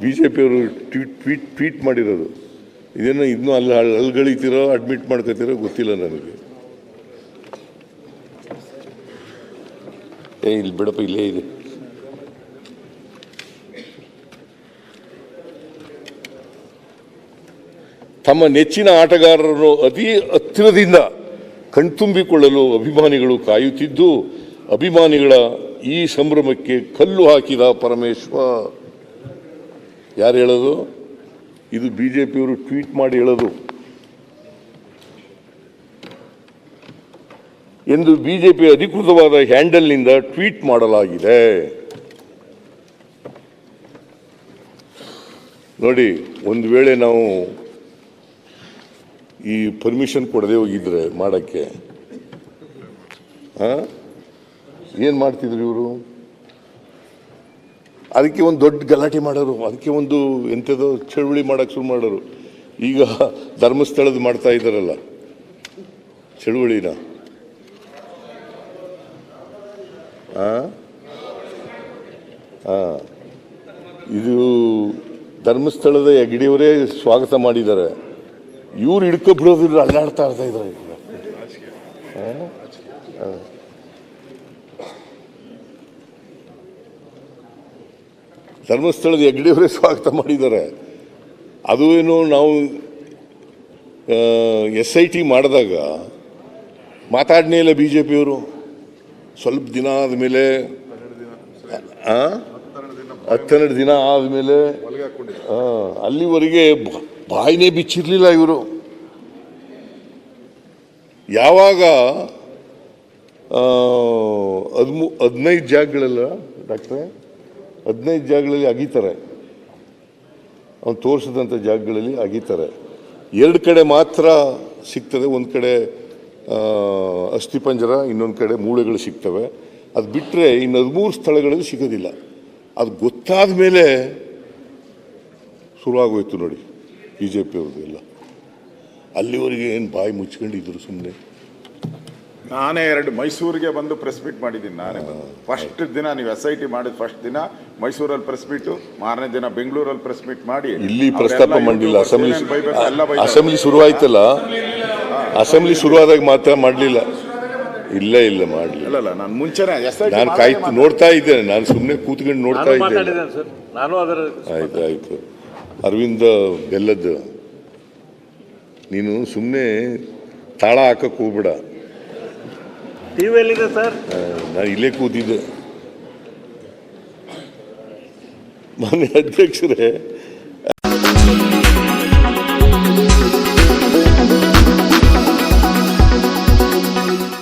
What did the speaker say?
B J ಪಿಯವರು tweet tweet tweet ಮಾಡಿರೋದು. ಇದನ್ನು ಇನ್ನೂ ಅಲ್ಲಿ ಅಲ್- ಅಲ್ಗಳಿತೀರೋ ಅಡ್ಮಿಟ್ ಮಾಡ್ಕೋತೀರೋ ಗೊತ್ತಿಲ್ಲ ನನಗೆ. ಏ, ಇಲ್ಲಿ ಬಿಡಪ್ಪ, ಇಲ್ಲೇ ಇದೆ. ತಮ್ಮ ನೆಚ್ಚಿನ ಆಟಗಾರರನ್ನು ಅತಿ ಹತ್ತಿರದಿಂದ ಕಣ್ತುಂಬಿಕೊಳ್ಳಲು ಅಭಿಮಾನಿಗಳು ಕಾಯುತ್ತಿದ್ದು, ಅಭಿಮಾನಿಗಳ ಈ ಸಂಭ್ರಮಕ್ಕೆ ಕಲ್ಲು ಹಾಕಿದ ಪರಮೇಶ್ವರ್ ಯಾರು ಹೇಳೋದು? ಇದು ಬಿ ಜೆ ಪಿಯವರು ಟ್ವೀಟ್ ಮಾಡಿ ಹೇಳೋದು. ಎಂದು ಬಿ ಜೆ ಪಿ ಅಧಿಕೃತವಾದ ಹ್ಯಾಂಡಲ್ನಿಂದ ಟ್ವೀಟ್ ಮಾಡಲಾಗಿದೆ. ನೋಡಿ, ಒಂದು ವೇಳೆ ನಾವು ಈ ಪರ್ಮಿಷನ್ ಕೊಡದೆ ಹೋಗಿದ್ರೆ ಮಾಡಕ್ಕೆ ಏನು ಮಾಡ್ತಿದ್ರು ಇವರು? ಅದಕ್ಕೆ ಒಂದು ದೊಡ್ಡ ಗಲಾಟೆ ಮಾಡೋರು, ಅದಕ್ಕೆ ಒಂದು ಎಂಥದೋ ಚಳುವಳಿ ಮಾಡೋಕ್ಕೆ ಶುರು ಮಾಡೋರು. ಈಗ ಧರ್ಮಸ್ಥಳದ ಮಾಡ್ತಾ ಇದ್ದಾರಲ್ಲ, ಚಳುವಳಿನ. ಹಾಂ. ಇದು ಧರ್ಮಸ್ಥಳದ ಹೆಗ್ಡಿಯವರೇ ಸ್ವಾಗತ ಮಾಡಿದ್ದಾರೆ. ಇವ್ರು ಹಿಡ್ಕೊಬಿಡೋದಿಲ್ಲ ಅಲ್ಲಾಡ್ತಾ ಇರ್ತಾ ಇದ್ದಾರೆ ಧರ್ಮಸ್ಥಳದ ಹೆಗ್ಡೆಯವರೇ ಸ್ವಾಗತ ಮಾಡಿದ್ದಾರೆ. ಅದು ಏನು ನಾವು ಎಸ್ ಐ ಟಿ ಮಾಡಿದಾಗ ಮಾತಾಡನೇ ಇಲ್ಲ ಬಿ ಜೆ ಪಿಯವರು ಸ್ವಲ್ಪ ದಿನ ಆದಮೇಲೆ ಹತ್ತೆರಡು ದಿನ ಆದಮೇಲೆ ಅಲ್ಲಿವರೆಗೆ ಬಾಯಿನೇ ಬಿಚ್ಚಿರಲಿಲ್ಲ ಇವರು. ಯಾವಾಗ ಹದಿಮೂ, ಹದಿನೈದು ಜಾಗಗಳೆಲ್ಲ ಡಾಕ್ಟ್ರೆ? ಹದಿನೈದು ಜಾಗಗಳಲ್ಲಿ ಅಗೀತಾರೆ. ಅವ್ನು ತೋರಿಸಿದಂಥ ಜಾಗಗಳಲ್ಲಿ ಅಗಿತಾರೆ. ಎರಡು ಕಡೆ ಮಾತ್ರ ಸಿಗ್ತದೆ, ಒಂದು ಕಡೆ ಅಸ್ಥಿಪಂಜರ ಇನ್ನೊಂದು ಕಡೆ ಮೂಳೆಗಳು ಸಿಗ್ತವೆ. ಅದು ಬಿಟ್ಟರೆ ಇನ್ನು ಹದಿಮೂರು ಸ್ಥಳಗಳಲ್ಲಿ ಸಿಗೋದಿಲ್ಲ. ಅದು ಗೊತ್ತಾದ ಮೇಲೆ ಶುರುವಾಗೋಯ್ತು ನೋಡಿ ಬಿ ಜೆ ಪಿಯವ್ರದ್ದು ಎಲ್ಲ ಅಲ್ಲಿವರೆಗೆ ಏನು ಬಾಯಿ ಮುಚ್ಕೊಂಡಿದ್ರು ಸುಮ್ಮನೆ ನಾನೇ ಎರಡು ಮೈಸೂರಿಗೆ ಬಂದು ಪ್ರೆಸ್ ಮೀಟ್ ಮಾಡಿದ್ದೀನಿ ನಾನೇ ಫಸ್ಟ್ ದಿನ ನೀವು ಎಸ್ ಐ ಟಿ ಮಾಡಿದ ಫಸ್ಟ್ ದಿನ ಮೈಸೂರಲ್ಲಿ ಪ್ರೆಸ್ ಮೀಟು ಮಾರನೇ ದಿನ ಬೆಂಗಳೂರಲ್ಲಿ ಪ್ರೆಸ್ ಮೀಟ್ ಮಾಡಿ. ಇಲ್ಲಿ ಪ್ರಸ್ತಾಪ ಮಾಡಲಿಲ್ಲ ಮಾಡಿಲ್ಲ. ಅಸೆಂಬ್ಲಿ ಅಸೆಂಬ್ಲಿ ಶುರುವಾಯ್ತಲ್ಲ? ಅಸೆಂಬ್ಲಿ ಶುರುವಾದಾಗ ಮಾತ್ರ ಮಾಡಲಿಲ್ಲ. ಇಲ್ಲ ಇಲ್ಲ ಮಾಡಲಿಲ್ಲ. ಇಲ್ಲ ಇಲ್ಲ ನಾನು ಮುಂಚೆನೆ ಎಸ್ ಐ ನಾನು ಕಾಯ್ತು ನೋಡ್ತಾ ಇದ್ದೇನೆ. ನಾನು ಸುಮ್ಮನೆ ಕೂತ್ಕೊಂಡು ನೋಡ್ತಾ ನಾನು ಇದ್ದೇನೆ. ಸರ್. ನಾನು ಅದರ ಆಯ್ತು ಆಯ್ತು. ಅರವಿಂದ ಬೆಲ್ಲದ್ದು ನೀನು ಸುಮ್ಮನೆ ತಾಳ ಹಾಕಕ್ಕೆ ಹೋಗ್ಬೇಡ. ಟಿವಿಯಲ್ಲಿದೆ ಸರ್? ನಾನು ಇಲ್ಲೇ ಕೂತಿದ್ದೆ. ಮಾನ್ಯ ಅಧ್ಯಕ್ಷರೇ